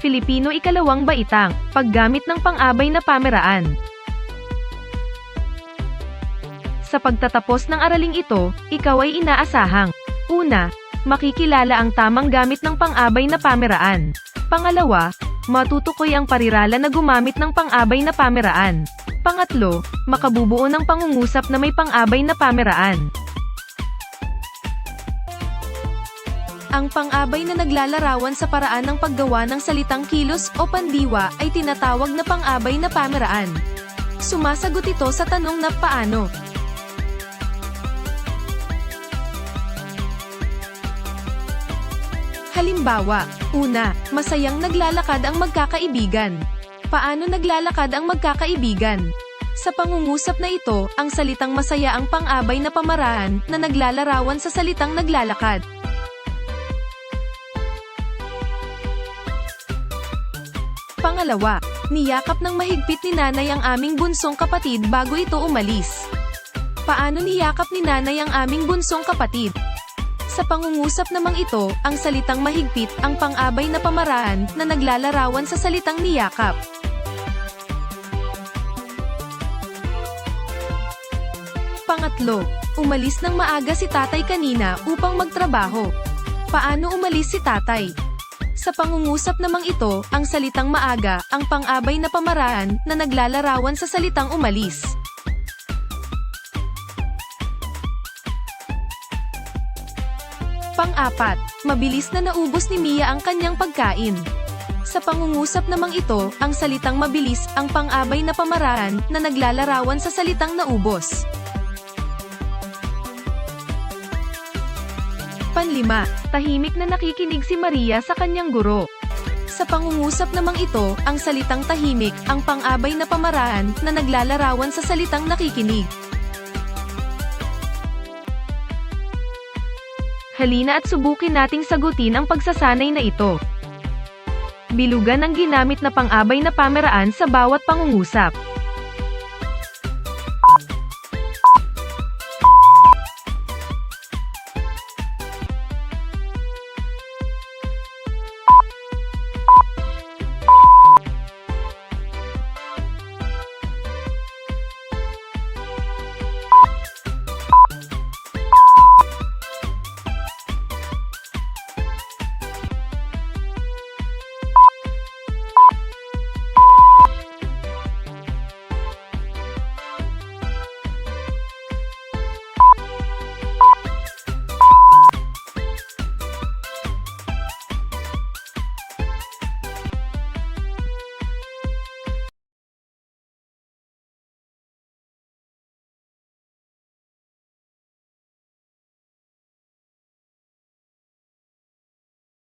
Filipino ikalawang baitang, paggamit ng pang-abay na pameraan. Sa pagtatapos ng araling ito, ikaw ay inaasahang Una, makikilala ang tamang gamit ng pang-abay na pameraan. Pangalawa, matutukoy ang parirala na gumamit ng pang-abay na pameraan. Pangatlo, makabubuo ng pangungusap na may pang-abay na pameraan. Ang pang-abay na naglalarawan sa paraan ng paggawa ng salitang kilos o pandiwa ay tinatawag na pang-abay na pameraan. Sumasagot ito sa tanong na paano. Halimbawa, una, masayang naglalakad ang magkakaibigan. Paano naglalakad ang magkakaibigan? Sa pangungusap na ito, ang salitang masaya ang pang-abay na pamaraan na naglalarawan sa salitang naglalakad. Pangalawa, niyakap ng mahigpit ni nanay ang aming bunsong kapatid bago ito umalis. Paano niyakap ni nanay ang aming bunsong kapatid? Sa pangungusap namang ito, ang salitang mahigpit ang pang-abay na pamaraan na naglalarawan sa salitang niyakap. Pangatlo, umalis ng maaga si tatay kanina upang magtrabaho. Paano umalis si tatay? Sa pangungusap namang ito, ang salitang maaga ang pang-abay na pamaraan na naglalarawan sa salitang umalis. Pang-apat, mabilis na naubos ni Mia ang kanyang pagkain. Sa pangungusap namang ito, ang salitang mabilis ang pang-abay na pamaraan na naglalarawan sa salitang naubos. Panlima, tahimik na nakikinig si Maria sa kanyang guro. Sa pangungusap namang ito, ang salitang tahimik ang pang-abay na pamaraan na naglalarawan sa salitang nakikinig. Halina at subukin nating sagutin ang pagsasanay na ito. Bilugan ang ginamit na pang-abay na pameraan sa bawat pangungusap.